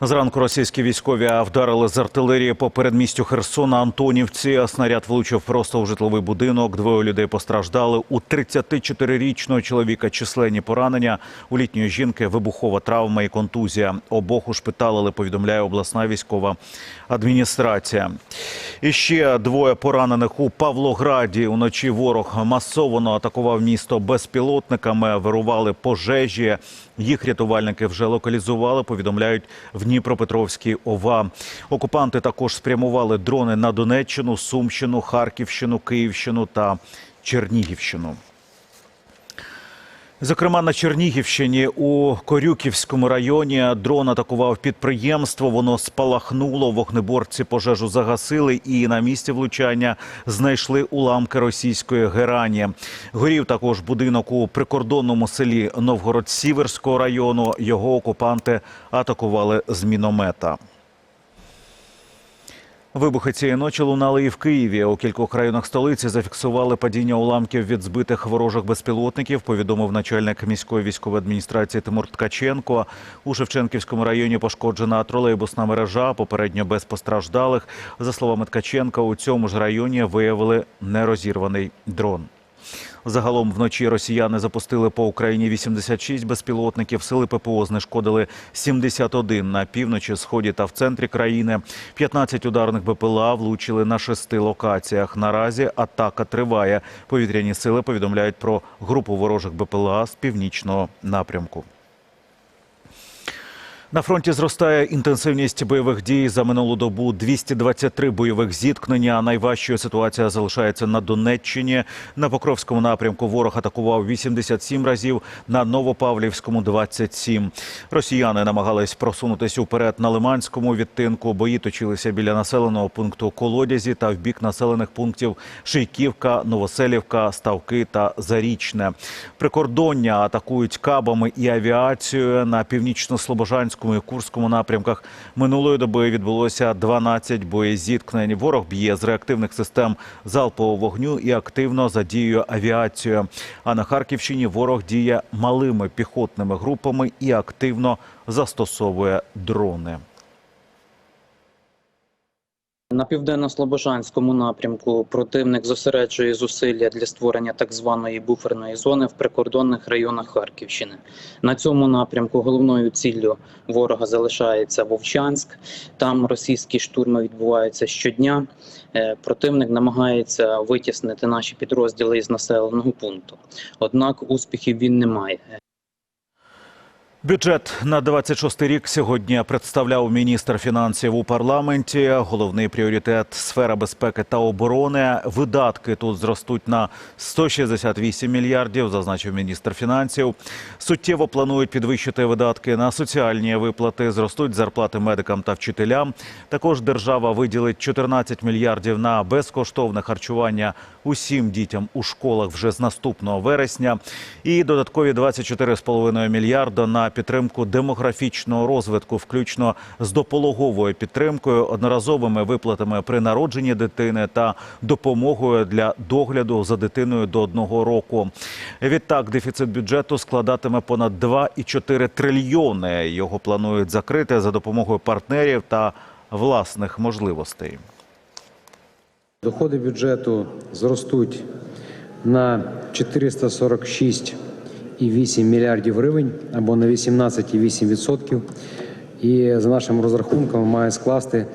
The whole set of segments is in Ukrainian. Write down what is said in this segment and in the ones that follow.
Зранку російські військові вдарили з артилерії по передмістю Херсона Антонівці. Снаряд влучив просто у житловий будинок. Двоє людей постраждали. У 34-річного чоловіка численні поранення. У літньої жінки вибухова травма і контузія. Обох ушпиталили, повідомляє обласна військова адміністрація. І ще двоє поранених у Павлограді. Уночі ворог масово атакував місто безпілотниками. Вирували пожежі. Їх рятувальники вже локалізували. Повідомляють в Дніпропетровській ОВА. Окупанти також спрямували дрони на Донеччину, Сумщину, Харківщину, Київщину та Чернігівщину. Зокрема, на Чернігівщині у Корюківському районі дрон атакував підприємство. Воно спалахнуло. Вогнеборці пожежу загасили і на місці влучання знайшли уламки російської герані. Горів також будинок у прикордонному селі Новгород-Сіверського району. Його окупанти атакували з міномета. Вибухи цієї ночі лунали і в Києві. У кількох районах столиці зафіксували падіння уламків від збитих ворожих безпілотників. Повідомив начальник міської військової адміністрації Тимур Ткаченко. У Шевченківському районі пошкоджена тролейбусна мережа. Попередньо без постраждалих. За словами Ткаченка, у цьому ж районі виявили нерозірваний дрон. Загалом вночі росіяни запустили по Україні 86 безпілотників. Сили ППО знешкодили 71 на півночі, сході та в центрі країни. 15 ударних БПЛА влучили на шести локаціях. Наразі атака триває. Повітряні сили повідомляють про групу ворожих БПЛА з північного напрямку. На фронті зростає інтенсивність бойових дій за минулу добу. 223 бойових зіткнення. Найважчою ситуація залишається на Донеччині. На Покровському напрямку ворог атакував 87 разів, на Новопавлівському 27. Росіяни намагались просунутися уперед на Лиманському відтинку. Бої точилися біля населеного пункту Колодязі та в бік населених пунктів Шийківка, Новоселівка, Ставки та Зарічне. Прикордоння атакують кабами і авіацією на північно-слобожанському і Курському напрямках. Минулої доби відбулося 12 боєзіткнень. Ворог б'є з реактивних систем залпового вогню і активно задіює авіацію. А на Харківщині ворог діє малими піхотними групами і активно застосовує дрони. На південно-слобожанському напрямку противник зосереджує зусилля для створення так званої буферної зони в прикордонних районах Харківщини. На цьому напрямку головною ціллю ворога залишається Вовчанськ. Там російські штурми відбуваються щодня. Е, Противник намагається витіснити наші підрозділи із населеного пункту. Однак успіхів він не має. Бюджет на 26 рік сьогодні представляв міністр фінансів у парламенті. Головний пріоритет сфера безпеки та оборони. Видатки тут зростуть на 168 мільярдів, зазначив міністр фінансів. Суттєво планують підвищити видатки на соціальні виплати. Зростуть зарплати медикам та вчителям. Також держава виділить 14 мільярдів на безкоштовне харчування усім дітям у школах вже з наступного вересня. І додаткові 24,5 мільярда на підтримку демографічного розвитку, включно з допологовою підтримкою, одноразовими виплатами при народженні дитини та допомогою для догляду за дитиною до одного року. Відтак, дефіцит бюджету складатиме понад 2,4 трильйони. Його планують закрити за допомогою партнерів та власних можливостей. Доходи бюджету зростуть на 446,8 мільярдів гривень або на 18,8%. І за нашими розрахунками має скласти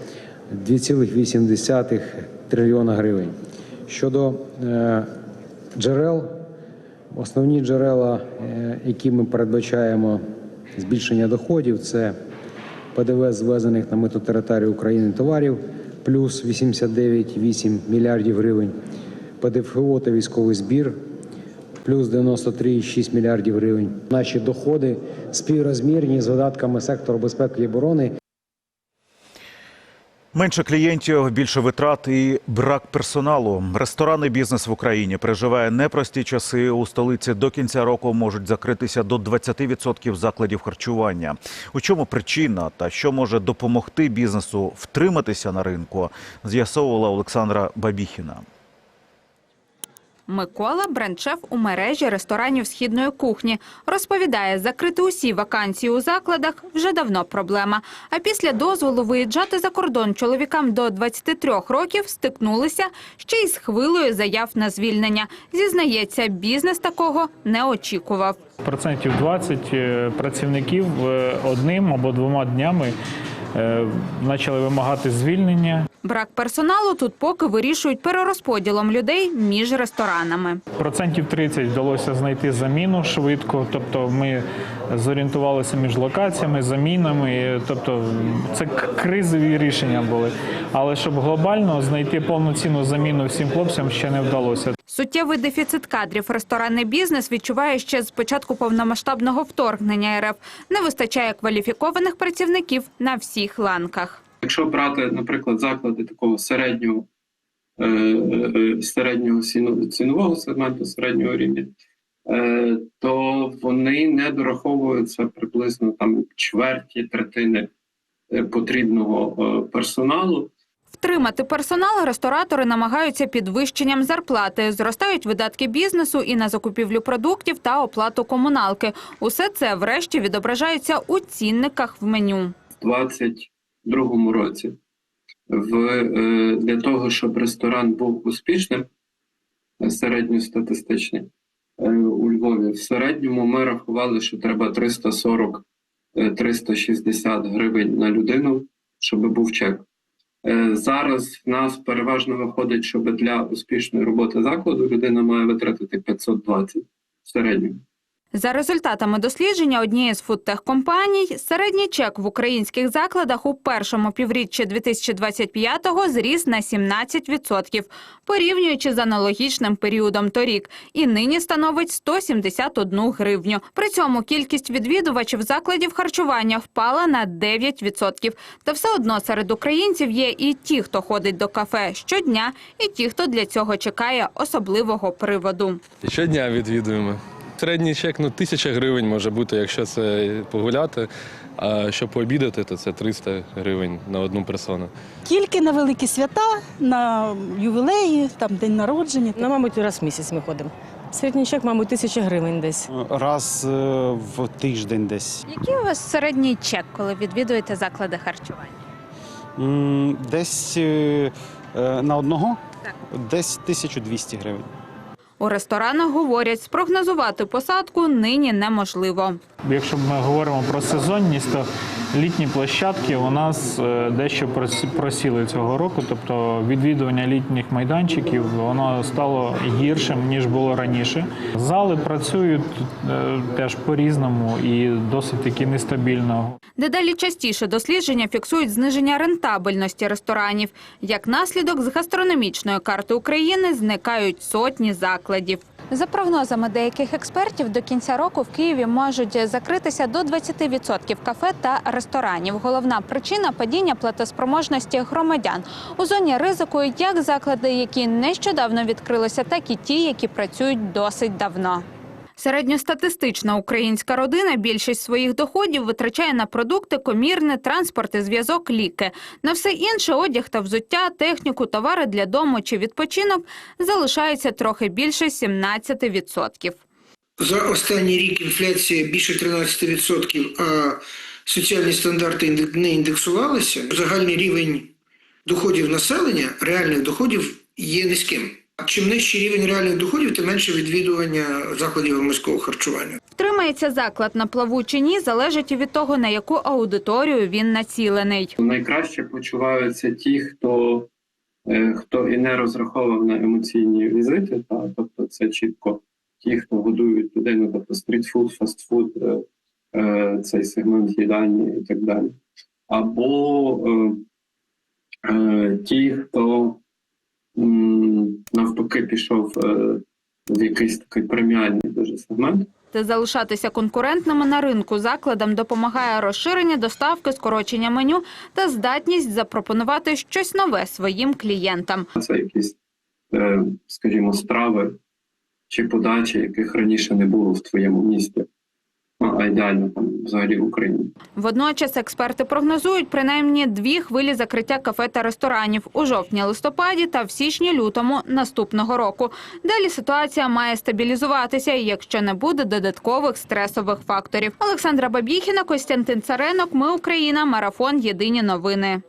2,8 трильйона гривень. Щодо е, джерел, основні джерела, е, які ми передбачаємо збільшення доходів, це ПДВ звезених на митну територію України товарів плюс 89,8 мільярдів гривень, ПДФО та військовий збір плюс 93,6 мільярдів гривень. Наші доходи співрозмірні з видатками сектору безпеки і оборони. Менше клієнтів, більше витрат і брак персоналу. Ресторанний бізнес в Україні переживає непрості часи. У столиці до кінця року можуть закритися до 20% закладів харчування. У чому причина та що може допомогти бізнесу втриматися на ринку? З'ясовувала Олександра Бабіхіна. Микола брендшеф у мережі ресторанів східної кухні. Розповідає, закрити усі вакансії у закладах вже давно проблема. А після дозволу виїжджати за кордон чоловікам до 23 років стикнулися ще й з хвилою заяв на звільнення. Зізнається, бізнес такого не очікував. Процентів 20 е, працівників е, одним або двома днями почали вимагати звільнення. Брак персоналу тут поки вирішують перерозподілом людей між ресторанами. Процентів 30 вдалося знайти заміну швидко. Тобто ми зорієнтувалися між локаціями, замінами. Тобто це кризові рішення були. Але щоб глобально знайти повноцінну заміну всім хлопцям ще не вдалося. Суттєвий дефіцит кадрів ресторанний бізнес відчуває ще з початку повномасштабного вторгнення РФ. Не вистачає кваліфікованих працівників на всіх ланках. Якщо брати, наприклад, заклади такого середнього, е, е, середнього ціно- цінового сегменту, середнього рівня, е, то вони не дораховуються приблизно там чверті третини е, потрібного е, персоналу. Втримати персонал ресторатори намагаються підвищенням зарплати. Зростають видатки бізнесу і на закупівлю продуктів та оплату комуналки. Усе це врешті відображається у цінниках в меню. в 22-му році. В, е, для того, щоб ресторан був успішним, е, середньостатистичний, е, у в середньому ми рахували, що треба 340-360 гривень на людину, щоб був чек. Е, Зараз в нас переважно виходить, щоб для успішної роботи закладу людина має витратити 520 в середньому. За результатами дослідження однієї з фудтехкомпаній, середній чек в українських закладах у першому півріччі 2025-го зріс на 17%, порівнюючи з аналогічним періодом торік, і нині становить 171 гривню. При цьому кількість відвідувачів закладів харчування впала на 9%. Та все одно серед українців є і ті, хто ходить до кафе щодня, і ті, хто для цього чекає особливого приводу. Щодня відвідуємо. Середній чек ну, тисяча гривень може бути, якщо це погуляти. А щоб пообідати, то це 300 гривень на одну персону. Тільки на великі свята, на ювілеї, там день народження. Ну, мабуть, раз в місяць ми ходимо. Середній чек, мабуть, тисяча гривень десь. Раз е, в тиждень десь. Який у вас середній чек, коли відвідуєте заклади харчування? М, Десь е, е, на одного Так. десь 1200 гривень. У ресторанах говорять, спрогнозувати посадку нині неможливо. Якщо ми говоримо про сезонність, то літні площадки у нас е, дещо прос- просіли цього року. Тобто відвідування літніх майданчиків воно стало гіршим ніж було раніше. Зали працюють е, теж по-різному і досить таки нестабільно. Дедалі частіше дослідження фіксують зниження рентабельності ресторанів. Як наслідок, з гастрономічної карти України зникають сотні закладів. За прогнозами деяких експертів, до кінця року в Києві можуть закритися до 20% кафе та ресторанів. Головна причина падіння платоспроможності громадян. У зоні ризику як заклади, які нещодавно відкрилися, так і ті, які працюють досить давно. Середньостатистична українська родина більшість своїх доходів витрачає на продукти, комірне, транспорт і зв'язок, ліки. На все інше одяг та взуття, техніку, товари для дому чи відпочинок залишається трохи більше 17%. За останній рік інфляція більше 13%, а соціальні стандарти не індексувалися. Загальний рівень доходів населення, реальних доходів, є низьким. Чим нижчий рівень реальних доходів, тим менше відвідування закладів громадського харчування. Втримається заклад на плаву чи ні, залежить від того, на яку аудиторію він націлений. Найкраще почуваються ті, хто, е, хто і не розраховував на емоційні візити, та, тобто це чітко ті, хто годують людей, ну, тобто стрітфуд, фастфуд, е, е, цей сегмент їдальні і так далі. Або е, е, ті, хто навпаки пішов е, в якийсь такий преміальний дуже сегмент. Та залишатися конкурентними на ринку закладам допомагає розширення доставки, скорочення меню та здатність запропонувати щось нове своїм клієнтам. Це якісь, е, скажімо, страви чи подачі, яких раніше не було в твоєму місті. А ідеально там взагалі в Україні. Водночас експерти прогнозують принаймні дві хвилі закриття кафе та ресторанів у жовтні-листопаді та в січні-лютому наступного року. Далі ситуація має стабілізуватися, якщо не буде додаткових стресових факторів. Олександра Бабіхіна, Костянтин Царенок. Ми Україна. Марафон. Єдині новини.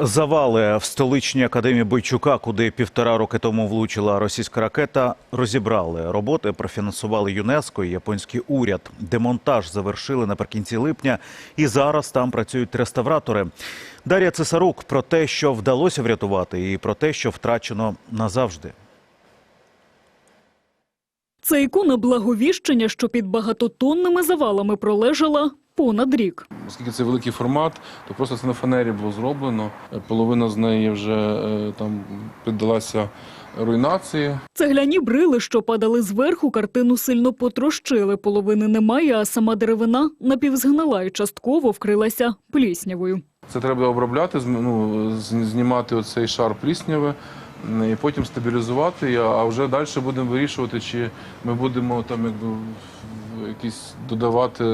Завали в столичній академії Бойчука, куди півтора роки тому влучила російська ракета, розібрали. Роботи профінансували ЮНЕСКО і японський уряд. Демонтаж завершили наприкінці липня, і зараз там працюють реставратори. Дар'я Цесарук про те, що вдалося врятувати, і про те, що втрачено назавжди. Це ікона благовіщення, що під багатотонними завалами пролежала понад рік. Оскільки це великий формат, то просто це на фанері було зроблено. Половина з неї вже е, там піддалася руйнації. Цегляні брили, що падали зверху, картину сильно потрощили. Половини немає, а сама деревина напівзгнила і частково вкрилася пліснявою. Це треба обробляти, ну, знімати оцей шар плісняви і потім стабілізувати. А- вже далі будемо вирішувати, чи ми будемо там якби якісь додавати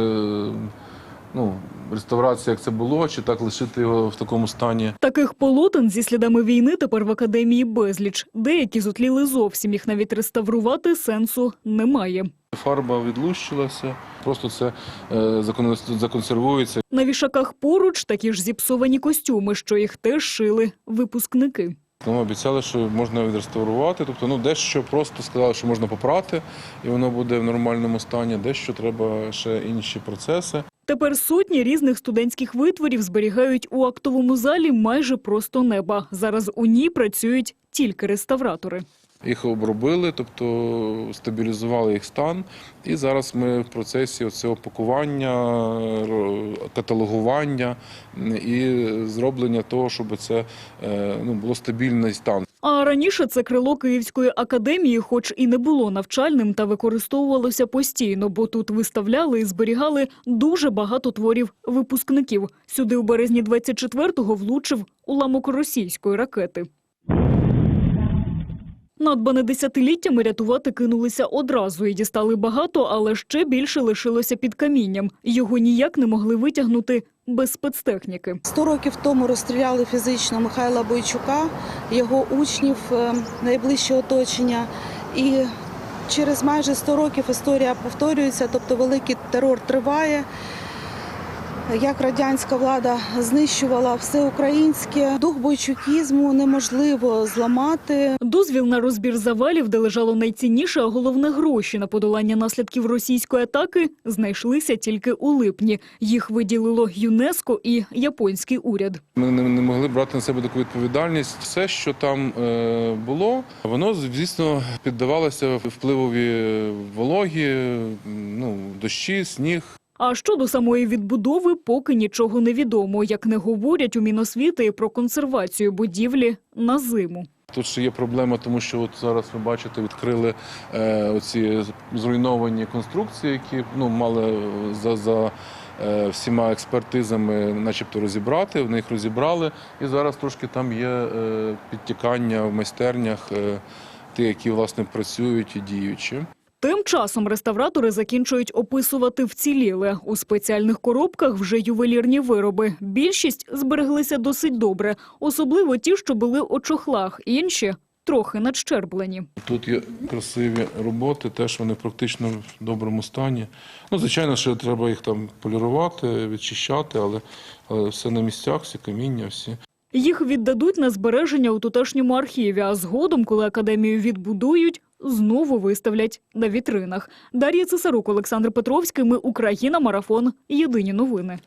ну, реставрацію, як це було, чи так лишити його в такому стані. Таких полотен зі слідами війни тепер в академії безліч. Деякі зутліли зовсім, їх навіть реставрувати сенсу немає. Фарба відлущилася, просто це е, законсервується. На вішаках поруч такі ж зіпсовані костюми, що їх теж шили випускники. Нам обіцяли, що можна відреставрувати. Тобто, ну дещо просто сказали, що можна попрати, і воно буде в нормальному стані. Дещо треба ще інші процеси. Тепер сотні різних студентських витворів зберігають у актовому залі майже просто неба. Зараз у ній працюють тільки реставратори. Їх обробили, тобто стабілізували їх стан. І зараз ми в процесі цього пакування, каталогування і зроблення того, щоб це е, ну, було стабільний стан. А раніше це крило Київської академії, хоч і не було навчальним, та використовувалося постійно, бо тут виставляли і зберігали дуже багато творів випускників. Сюди у березні 24-го влучив уламок російської ракети. Надбане десятиліттями рятувати кинулися одразу і дістали багато, але ще більше лишилося під камінням. Його ніяк не могли витягнути без спецтехніки. Сто років тому розстріляли фізично Михайла Бойчука, його учнів, е, найближче оточення. І через майже 100 років історія повторюється, тобто великий терор триває. Як радянська влада знищувала все українське, дух бойчукізму неможливо зламати. Дозвіл на розбір завалів, де лежало найцінніше, а головне гроші на подолання наслідків російської атаки, знайшлися тільки у липні. Їх виділило ЮНЕСКо і японський уряд. Ми не, не могли брати на себе таку відповідальність. Все, що там е, було, воно звісно піддавалося впливові вологі, ну дощі, сніг. А щодо самої відбудови, поки нічого не відомо. Як не говорять у Міносвіти про консервацію будівлі на зиму. Тут ще є проблема, тому що от зараз ви бачите, відкрили е, оці зруйновані конструкції, які ну мали за, за е, всіма експертизами, начебто, розібрати. Вони їх розібрали, і зараз трошки там є е, підтікання в майстернях, е, ті, які власне працюють і діючі. Тим часом реставратори закінчують описувати вціліле. У спеціальних коробках вже ювелірні вироби. Більшість збереглися досить добре, особливо ті, що були у чохлах, інші трохи надщерблені. Тут є красиві роботи, теж вони практично в доброму стані. Ну, звичайно, що треба їх там полірувати, відчищати, але, але все на місцях, всі каміння, всі. Їх віддадуть на збереження у тутешньому архіві, а згодом, коли академію відбудують, знову виставлять на вітринах. Дар'я Цесарук, Олександр Петровський. Ми Україна. Марафон. Єдині новини.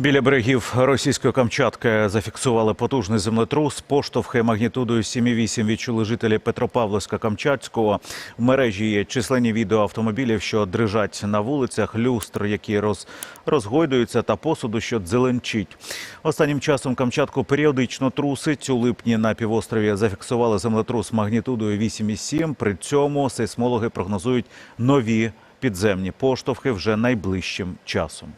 Біля берегів російської Камчатки зафіксували потужний землетрус. Поштовхи магнітудою 7,8 відчули жителі Петропавловська Камчатського. В мережі є численні відео автомобілів, що дрижать на вулицях, люстр, які роз, розгойдуються, та посуду, що дзеленчить. Останнім часом Камчатку періодично трусить. У липні на півострові зафіксували землетрус магнітудою 8,7. При цьому сейсмологи прогнозують нові підземні поштовхи вже найближчим часом.